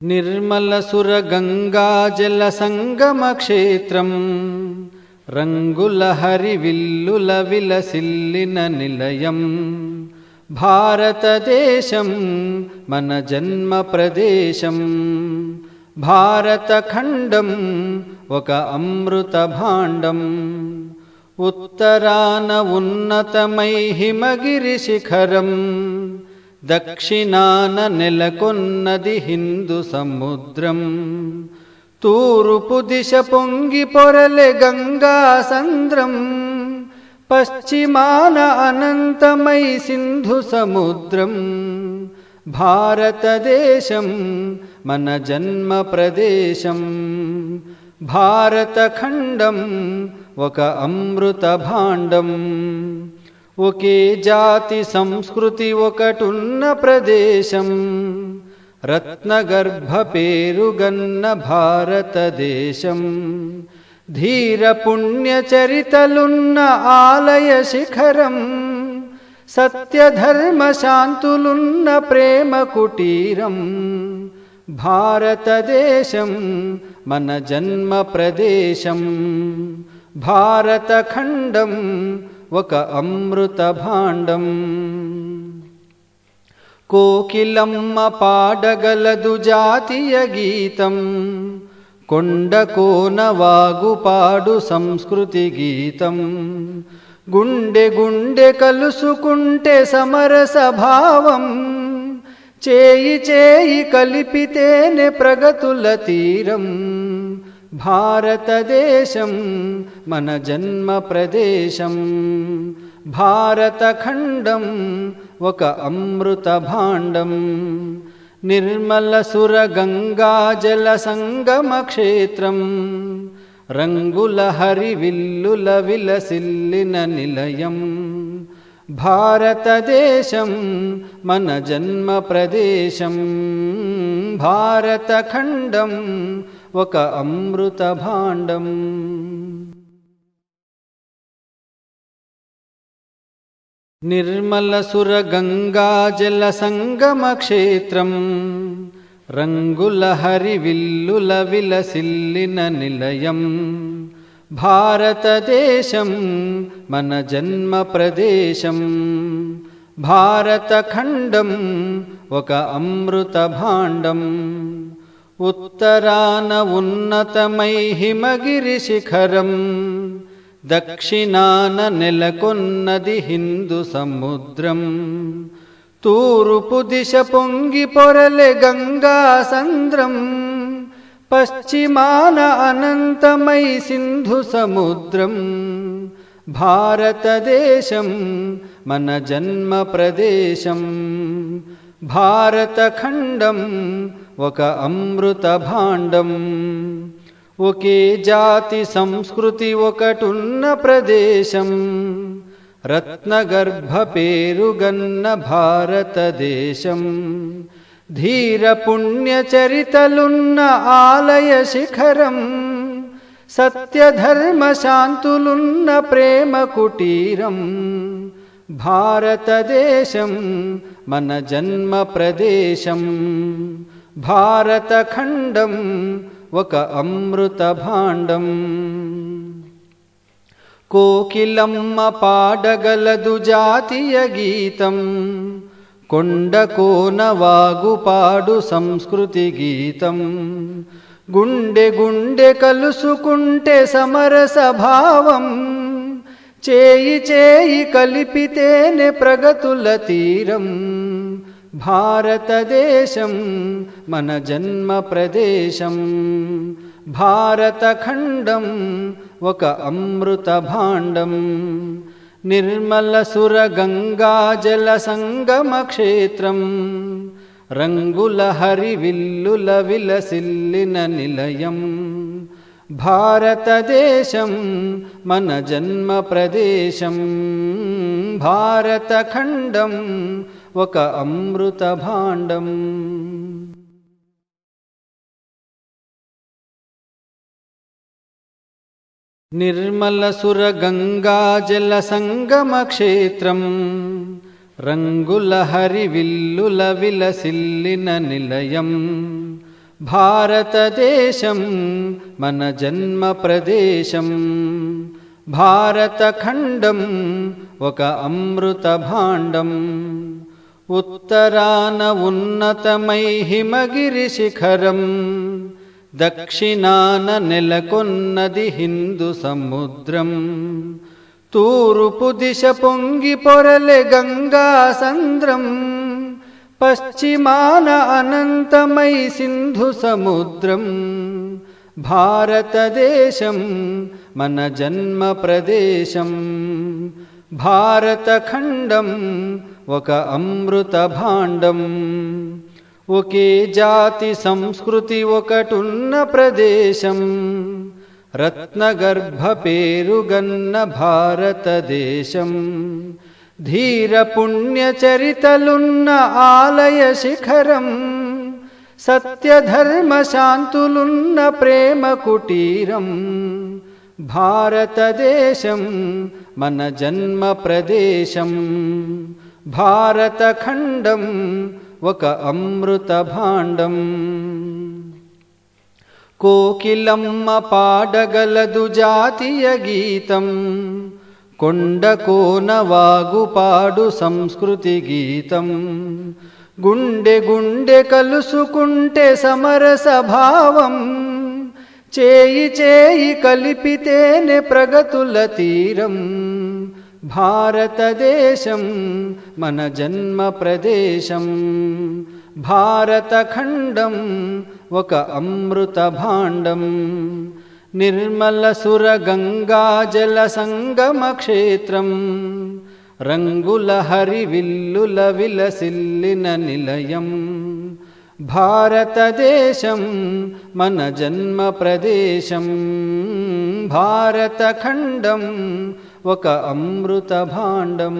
నిర్మలసురగంగాజలసంగమక్షేత్రం రంగుల హరివిల్లుల విలసిల్లిన నిలయం భారతదేశం మన జన్మ ప్రదేశం భారతఖండం ఒక అమృత భాండం ఉత్తరాన ఉన్నతమై హిమగిరి శిఖరం దక్షిణాన నెలకొన్నది హిందూ సముద్రం. తూరుపు దిశ పొంగి పొరలె గంగా సంద్రం. పశ్చిమాన అనంతమై సింధు సముద్రం. భారతదేశం మన జన్మ ప్రదేశం. భారతఖండం ఒక అమృత భాండం ఒకే జాతి సంస్కృతి ఒకటున్న ప్రదేశం రత్నగర్భ పేరుగన్న భారతదేశం ధీర పుణ్య చరితలున్న ఆలయ శిఖరం సత్యధర్మ శాంతులున్న ప్రేమ కుటీరం భారతదేశం మన జన్మ ప్రదేశం భారతఖండం ఒక అమృత భాండం. కోకిలమ్మ పాడగలదు జాతీయ గీతం. కొండ కోనవాగు పాడు సంస్కృతి గీతం. గుండె గుండె కలుసుకుంటే సమరస భావం. చేయి చేయి కలిపితేనే ప్రగతుల తీరం. भारतदेशं मन जन्मप्रदेशं भारतखण्डं अमृतभाण्डं निर्मलसुरगङ्गाजलसङ्गमक्षेत्रं रङ्गुलहरिविल्लुलविलसिल्लिननिलयम् भारतदेशं मन जन्मप्रदेशं भारतखण्डं సంగమ క్షేత్రం రంగుల హరివిల్లుల విలసిల్లిన నిలయం భారతదేశం మన జన్మ ప్రదేశం భారతఖండం ఒక అమృత భాండం. నిర్మల సుర గంగా జల సంగమ క్షేత్రం. రంగుల హరివిల్లుల విలసిల్లిన నిలయం. భారతదేశం మన జన్మ ప్రదేశం. భారతఖండం ఒక అమృత భాండం. ఉత్తరాన ఉన్నతమై హిమగిరి శిఖరం దక్షిణాన నెలకొన్నది హిందూ సముద్రం. తూరుపు దిశ పొంగి పొరలె గంగా సంద్రం పశ్చిమాన అనంతమై సింధు సముద్రం. భారతదేశం మన జన్మ ప్రదేశం భారతఖండం ఒక అమృత భాండం ఒకే జాతి సంస్కృతి ఒకటున్న ప్రదేశం. రత్నగర్భ పేరుగన్న భారతదేశం ధీర పుణ్య చరితలున్న ఆలయ శిఖరం. సత్యధర్మ శాంతులున్న ప్రేమ కుటీరం. భారతదేశం మన జన్మ ప్రదేశం. భారతఖండం ఒక అమృత భాండం కోకిలమ్మ పాడగలదు జాతీయ గీతం కొండ కోన వాగు పాడు సంస్కృతి గీతం. గుండె గుండె కలుసుకుంటే సమరస భావం చేయి చేయి కలిపితేనే ప్రగతుల తీరం. भारतदेशं मन जन्मप्रदेशं भारतखण्डं अमृतभाण्डं निर्मलसुरगङ्गाजलसङ्गमक्षेत्रं रङ्गुलहरिविल्लुलविलसिल्लिननिलयम्। भारतदेशं मन जन्मप्रदेशं भारतखण्डम् సంగమ క్షేత్రం రంగుల హరివిల్లుల విలసిల్లిన నిలయం భారతదేశం మన జన్మ ప్రదేశం భారతఖండం ఒక అమృత భాండం. నిర్మల సుర గంగా జల సంగమ క్షేత్రం. రంగుల హరివిల్లుల విలసిల్లిన నిలయం. భారతదేశం మన జన్మ ప్రదేశం. భారతఖండం ఒక అమృత భాండం. उत्तरान उन्नतमयि हिमगिरिशिखरम् दक्षिणान नेलकुन्नदि हिन्दुसमुद्रं तूरुपुदिशपुङ्गिपोरले गङ्गासन्द्रम् पश्चिमान अनन्तमयि सिन्धुसमुद्रम् भारतदेशं मन जन्मप्रदेशं भारतखण्डम् ఒక అమృత భాండం ఒకే జాతి సంస్కృతి ఒకటున్న ప్రదేశం. రత్నగర్భ పేరుగన్న భారతదేశం ధీర పుణ్య చరితలున్న ఆలయ శిఖరం. సత్యధర్మ శాంతులున్న ప్రేమ కుటీరం. భారతదేశం మన జన్మ ప్రదేశం. భారతఖండం ఒక అమృత భాండం కోకిలమ్మ పాడగలదు జాతీయ గీతం కొండ కోనవాగు పాడు సంస్కృతి గీతం. గుండె గుండె కలుసుకుంటే సమరస భావం చేయి చేయి కలిపితేనే ప్రగతుల తీరం. भारतदेशं मन जन्मप्रदेशं भारतखण्डं अमृतभाण्डं निर्मलसुरगङ्गाजलसङ्गमक्षेत्रं रङ्गुलहरिविल्लुलविलसिल्लिननिलयम् भारतदेशं मन जन्मप्रदेशं भारतखण्डं సంగమ క్షేత్రం రంగుల హరివిల్లుల విలసిల్లిన నిలయం భారతదేశం మన జన్మ ప్రదేశం భారతఖండం ఒక అమృత భాండం